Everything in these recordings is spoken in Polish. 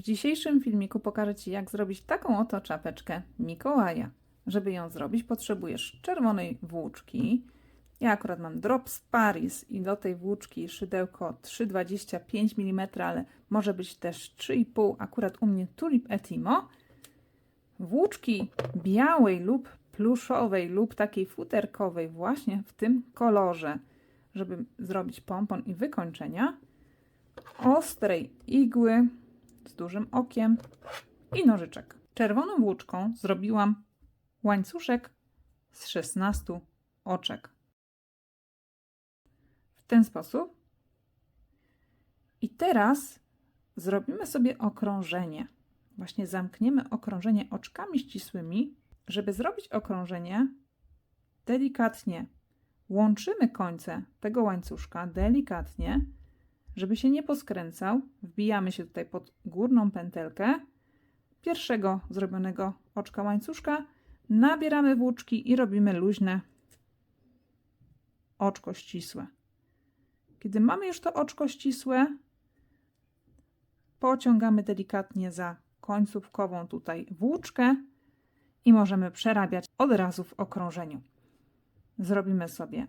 W dzisiejszym filmiku pokażę Ci, jak zrobić taką oto czapeczkę Mikołaja. Żeby ją zrobić, potrzebujesz czerwonej włóczki. Ja akurat mam Drops Paris i do tej włóczki szydełko 3,25 mm, ale może być też 3,5, akurat u mnie Tulip Etimo. Włóczki białej lub pluszowej lub takiej futerkowej właśnie w tym kolorze, żeby zrobić pompon i wykończenia. Ostrej igły z dużym okiem i nożyczek. Czerwoną włóczką zrobiłam łańcuszek z 16 oczek. W ten sposób. I teraz zrobimy sobie okrążenie. Właśnie zamkniemy okrążenie oczkami ścisłymi. Żeby zrobić okrążenie, delikatnie łączymy końce tego łańcuszka, delikatnie, żeby się nie poskręcał. Wbijamy się tutaj pod górną pętelkę pierwszego zrobionego oczka łańcuszka, nabieramy włóczki i robimy luźne oczko ścisłe. Kiedy mamy już to oczko ścisłe, pociągamy delikatnie za końcówkową tutaj włóczkę i możemy przerabiać od razu w okrążeniu. Zrobimy sobie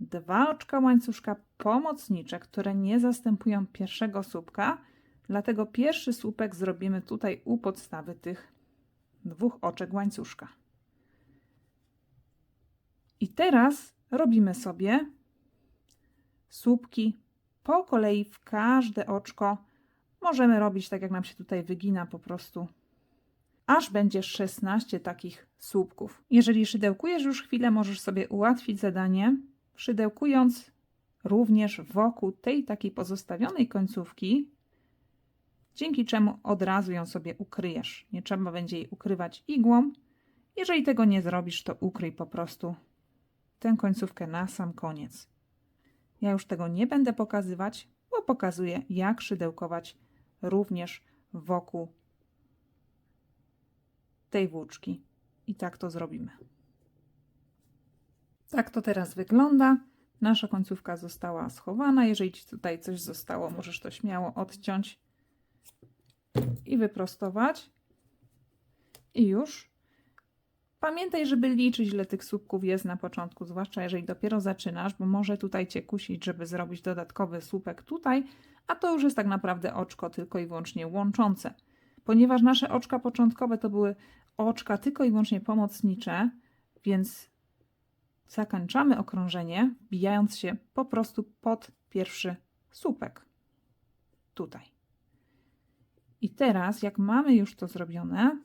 dwa oczka łańcuszka pomocnicze, które nie zastępują pierwszego słupka, dlatego pierwszy słupek zrobimy tutaj u podstawy tych dwóch oczek łańcuszka. I teraz robimy sobie słupki po kolei w każde oczko. Możemy robić tak, jak nam się tutaj wygina po prostu, aż będzie 16 takich słupków. Jeżeli szydełkujesz już chwilę, możesz sobie ułatwić zadanie, szydełkując również wokół tej takiej pozostawionej końcówki, dzięki czemu od razu ją sobie ukryjesz. Nie trzeba będzie jej ukrywać igłą. Jeżeli tego nie zrobisz, to ukryj po prostu tę końcówkę na sam koniec. Ja już tego nie będę pokazywać, bo pokazuję, jak szydełkować również wokół tej włóczki. I tak to zrobimy. Tak to teraz wygląda. Nasza końcówka została schowana. Jeżeli Ci tutaj coś zostało, możesz to śmiało odciąć i wyprostować. I już. Pamiętaj, żeby liczyć, ile tych słupków jest na początku, zwłaszcza jeżeli dopiero zaczynasz, bo może tutaj Cię kusić, żeby zrobić dodatkowy słupek tutaj, a to już jest tak naprawdę oczko tylko i wyłącznie łączące. Ponieważ nasze oczka początkowe to były oczka tylko i wyłącznie pomocnicze, więc zakończamy okrążenie, wbijając się po prostu pod pierwszy słupek. Tutaj. I teraz, jak mamy już to zrobione,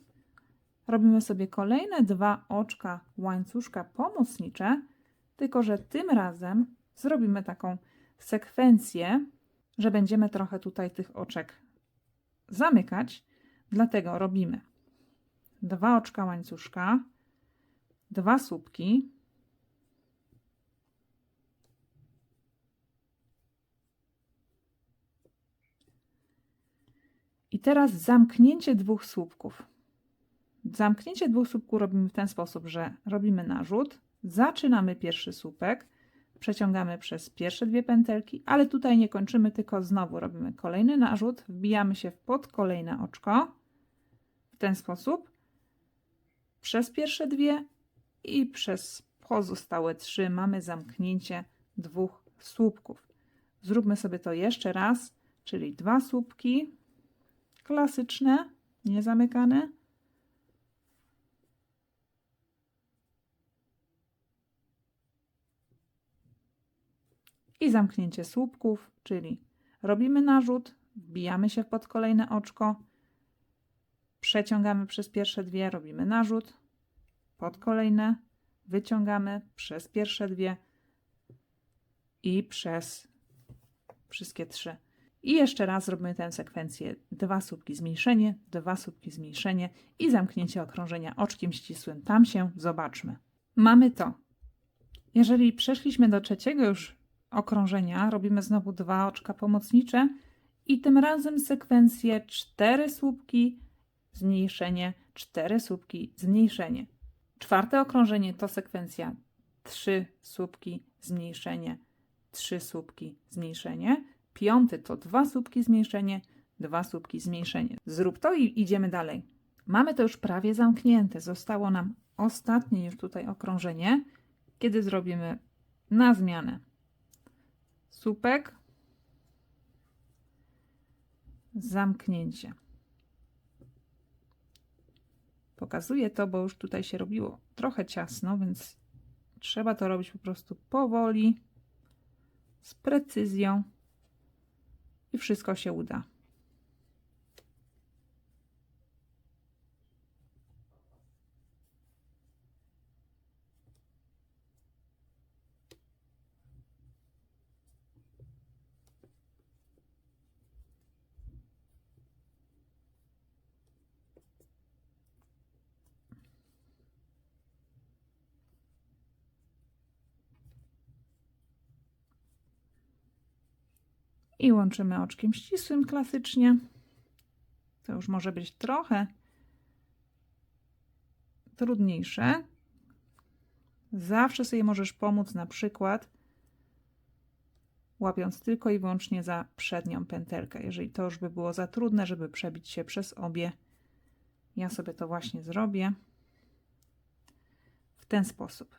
robimy sobie kolejne dwa oczka łańcuszka pomocnicze, tylko że tym razem zrobimy taką sekwencję, że będziemy trochę tutaj tych oczek zamykać. Dlatego robimy dwa oczka łańcuszka, dwa słupki, I teraz zamknięcie dwóch słupków. Zamknięcie dwóch słupków robimy w ten sposób, że robimy narzut, zaczynamy pierwszy słupek, przeciągamy przez pierwsze dwie pętelki, ale tutaj nie kończymy, tylko znowu robimy kolejny narzut, wbijamy się pod kolejne oczko w ten sposób przez pierwsze dwie i przez pozostałe trzy mamy zamknięcie dwóch słupków. Zróbmy sobie to jeszcze raz, czyli dwa słupki, klasyczne, niezamykane. I zamknięcie słupków, czyli robimy narzut, wbijamy się pod kolejne oczko, przeciągamy przez pierwsze dwie, robimy narzut, pod kolejne, wyciągamy przez pierwsze dwie i przez wszystkie trzy. I jeszcze raz zrobimy tę sekwencję. Dwa słupki zmniejszenie, dwa słupki zmniejszenie i zamknięcie okrążenia oczkiem ścisłym. Tam się zobaczmy. Mamy to. Jeżeli przeszliśmy do trzeciego już okrążenia, robimy znowu dwa oczka pomocnicze i tym razem sekwencję cztery słupki, zmniejszenie, cztery słupki, zmniejszenie. Czwarte okrążenie to sekwencja trzy słupki, zmniejszenie, trzy słupki, zmniejszenie. Piąty to dwa słupki zmniejszenie, dwa słupki zmniejszenie. Zrób to i idziemy dalej. Mamy to już prawie zamknięte. Zostało nam ostatnie już tutaj okrążenie, kiedy zrobimy na zmianę słupek, zamknięcie. Pokazuję to, bo już tutaj się robiło trochę ciasno, więc trzeba to robić po prostu powoli, z precyzją i wszystko się uda. I łączymy oczkiem ścisłym klasycznie. To już może być trochę trudniejsze. Zawsze sobie możesz pomóc na przykład łapiąc tylko i wyłącznie za przednią pętelkę. Jeżeli to już by było za trudne, żeby przebić się przez obie, ja sobie to właśnie zrobię w ten sposób.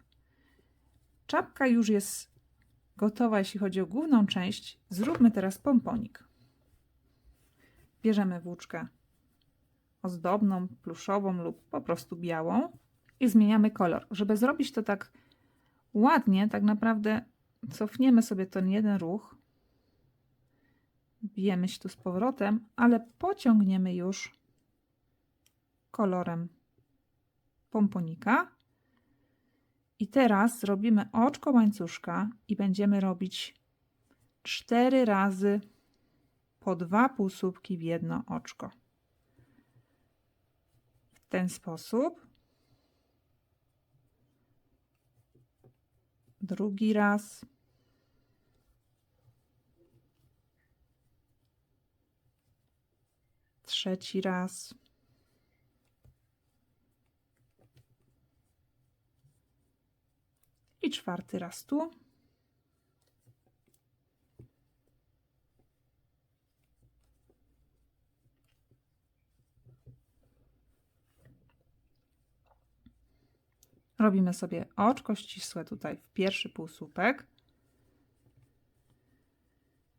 Czapka już jest gotowa, jeśli chodzi o główną część. Zróbmy teraz pomponik. Bierzemy włóczkę ozdobną, pluszową lub po prostu białą i zmieniamy kolor. Żeby zrobić to tak ładnie, tak naprawdę cofniemy sobie ten jeden ruch, bijemy się tu z powrotem, ale pociągniemy już kolorem pomponika. I teraz zrobimy oczko łańcuszka i będziemy robić cztery razy po dwa półsłupki w jedno oczko. W ten sposób. Drugi raz. Trzeci raz. Czwarty raz tu. Robimy sobie oczko ścisłe tutaj w pierwszy półsłupek.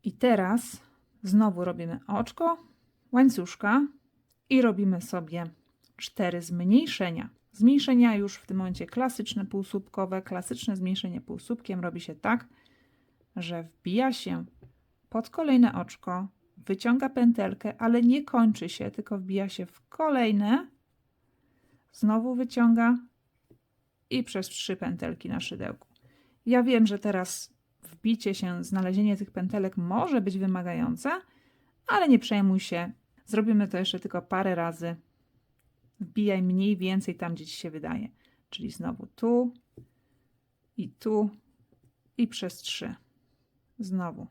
I teraz znowu robimy oczko, łańcuszka i robimy sobie cztery zmniejszenia. Zmniejszenia już w tym momencie klasyczne półsłupkowe. Klasyczne zmniejszenie półsłupkiem robi się tak, że wbija się pod kolejne oczko, wyciąga pętelkę, ale nie kończy się, tylko wbija się w kolejne, znowu wyciąga i przez trzy pętelki na szydełku. Ja wiem, że teraz wbicie się, znalezienie tych pętelek może być wymagające, ale nie przejmuj się. Zrobimy to jeszcze tylko parę razy. Wbijaj mniej więcej tam, gdzie ci się wydaje. Czyli znowu tu i tu i przez trzy. Znowu.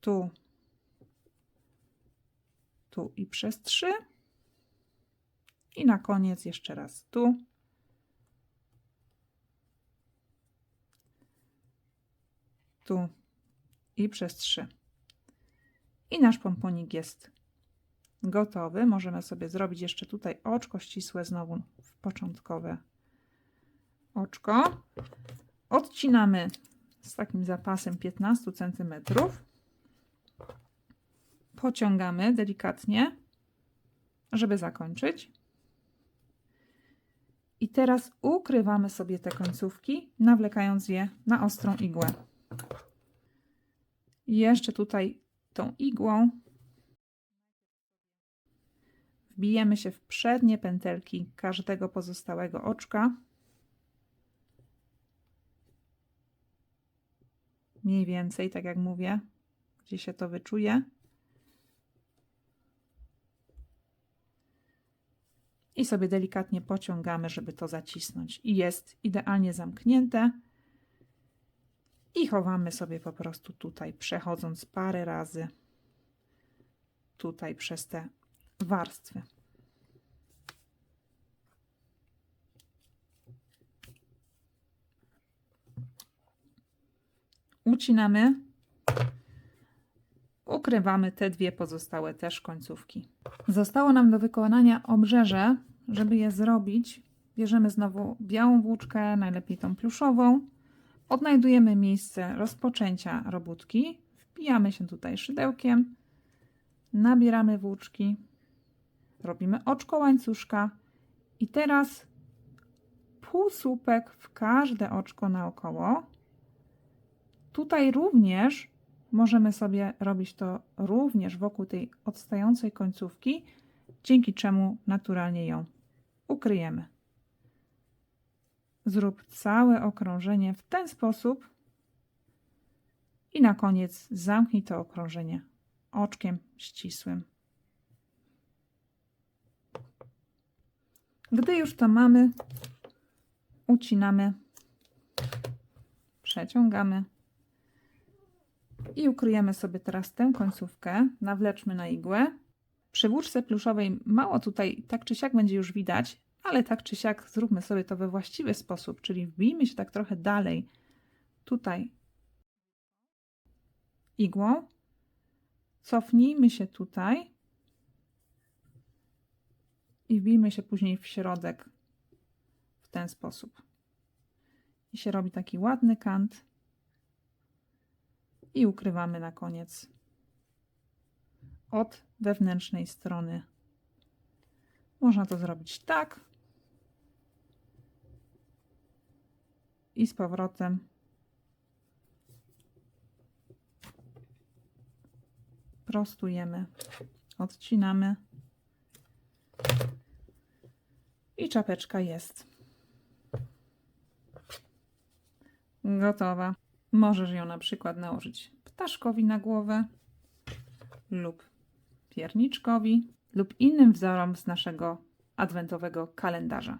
Tu. Tu i przez trzy. I na koniec jeszcze raz tu. Tu i przez trzy. I nasz pomponik jest gotowy. Możemy sobie zrobić jeszcze tutaj oczko ścisłe znowu w początkowe oczko. Odcinamy z takim zapasem 15 cm. Pociągamy delikatnie, żeby zakończyć. I teraz ukrywamy sobie te końcówki, nawlekając je na ostrą igłę. Jeszcze tutaj tą igłą wbijemy się w przednie pętelki każdego pozostałego oczka. Mniej więcej, tak jak mówię, gdzie się to wyczuje. i sobie delikatnie pociągamy, żeby to zacisnąć. I jest idealnie zamknięte. I chowamy sobie po prostu tutaj, przechodząc parę razy tutaj przez te warstwy. Ucinamy ukrywamy te dwie pozostałe też końcówki. Zostało nam do wykonania obrzeże. Żeby je zrobić, bierzemy znowu białą włóczkę, najlepiej tą pluszową. Odnajdujemy miejsce rozpoczęcia robótki. Wbijamy się tutaj szydełkiem. Nabieramy włóczki. Robimy oczko łańcuszka. I teraz półsłupek w każde oczko naokoło. Tutaj również możemy sobie robić to również wokół tej odstającej końcówki, dzięki czemu naturalnie ją ukryjemy. Zrób całe okrążenie w ten sposób i na koniec zamknij to okrążenie oczkiem ścisłym. Gdy już to mamy, ucinamy, przeciągamy i ukryjemy sobie teraz tę końcówkę. Nawleczmy na igłę. Przy włóczce pluszowej mało tutaj tak czy siak będzie już widać, ale tak czy siak zróbmy sobie to we właściwy sposób, czyli wbijmy się tak trochę dalej tutaj igłą, cofnijmy się tutaj i wbijmy się później w środek w ten sposób. I się robi taki ładny kant i ukrywamy na koniec od wewnętrznej strony. Można to zrobić tak i z powrotem. Prostujemy, odcinamy i czapeczka jest gotowa. Możesz ją na przykład nałożyć ptaszkowi na głowę lub pierniczkowi lub innym wzorom z naszego adwentowego kalendarza.